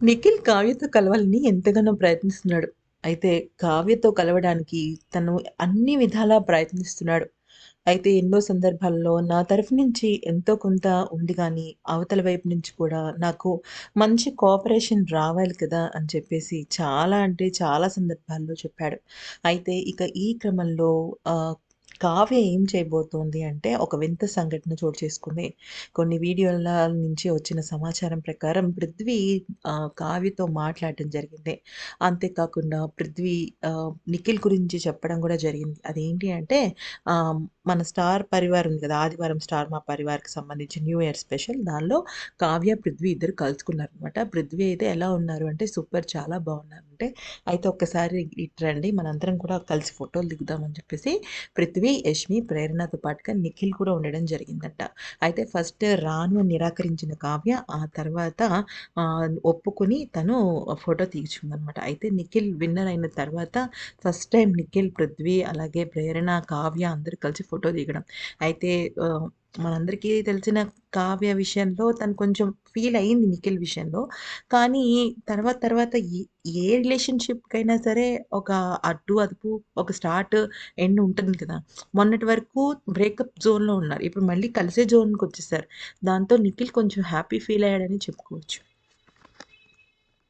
నిఖిల్ కావ్యతో కలవాలని ఎంతగానో ప్రయత్నిస్తున్నాడు. అయితే కావ్యతో కలవడానికి తను అన్ని విధాలా ప్రయత్నిస్తున్నాడు. అయితే ఎన్నో సందర్భాల్లో నా తరఫు నుంచి ఎంతో కొంత ఉంది కానీ అవతల వైపు నుంచి కూడా నాకు మంచి కోఆపరేషన్ రావాలి కదా! అని చెప్పేసి చాలా అంటే చాలా సందర్భాల్లో చెప్పాడు. అయితే ఇక ఈ క్రమంలో కావ్య ఏం చేయబోతోంది అంటే ఒక వింత సంఘటన చోటు చేసుకుంది. కొన్ని వీడియోల నుంచి వచ్చిన సమాచారం ప్రకారం పృథ్వీ కావ్యతో మాట్లాడటం జరిగింది. అంతేకాకుండా పృథ్వీ నిఖిల్ గురించి చెప్పడం కూడా జరిగింది. అదేంటి అంటే మన 'స్టార్ పరివార్' ఉంది కదా! 'ఆదివారం స్టార్ మా పరివార్‌కి' సంబంధించి న్యూ ఇయర్ స్పెషల్ దానిలో కావ్య, పృథ్వీ ఇద్దరు కలుసుకున్నారు అనమాట పృథ్వీ అయితే ఎలా ఉన్నారు అంటే సూపర్ చాలా బాగున్నారంటే, అయితే ఒక్కసారి ఇట్రండి మనందరం కూడా కలిసి ఫోటోలు దిగుదామని చెప్పేసి పృథ్వీ, యష్మి, ప్రేరణతో పాటుగా నిఖిల్ కూడా ఉండడం జరిగిందంట. అయితే ఫస్ట్ రాను అని నిరాకరించిన కావ్య ఆ తర్వాత ఒప్పుకుని ఒప్పుకొని తను ఫోటో తీర్చుందనమాట అయితే నిఖిల్ విన్నర్ అయిన తర్వాత ఫస్ట్ టైం నిఖిల్, పృథ్వీ అలాగే ప్రేరణ, కావ్య అందరూ కలిసి ఫోటో దిగడం. అయితే మనందరికీ తెలిసిన కావ్య విషయంలో తను కొంచెం ఫీల్ అయింది నిఖిల్ విషయంలో. కానీ తర్వాత తర్వాత ఏ ఏ రిలేషన్‌షిప్‌కైనా సరే ఒక అడ్డు, అదుపు, ఒక స్టార్ట్, ఎండ్ ఉంటుంది కదా! మొన్నటి వరకు బ్రేకప్ జోన్‌లో ఉన్నారు. ఇప్పుడు మళ్ళీ కలిసే జోన్కి వచ్చేసారు దాంతో నిఖిల్ కొంచెం హ్యాపీ ఫీల్ అయ్యాడని చెప్పుకోవచ్చు.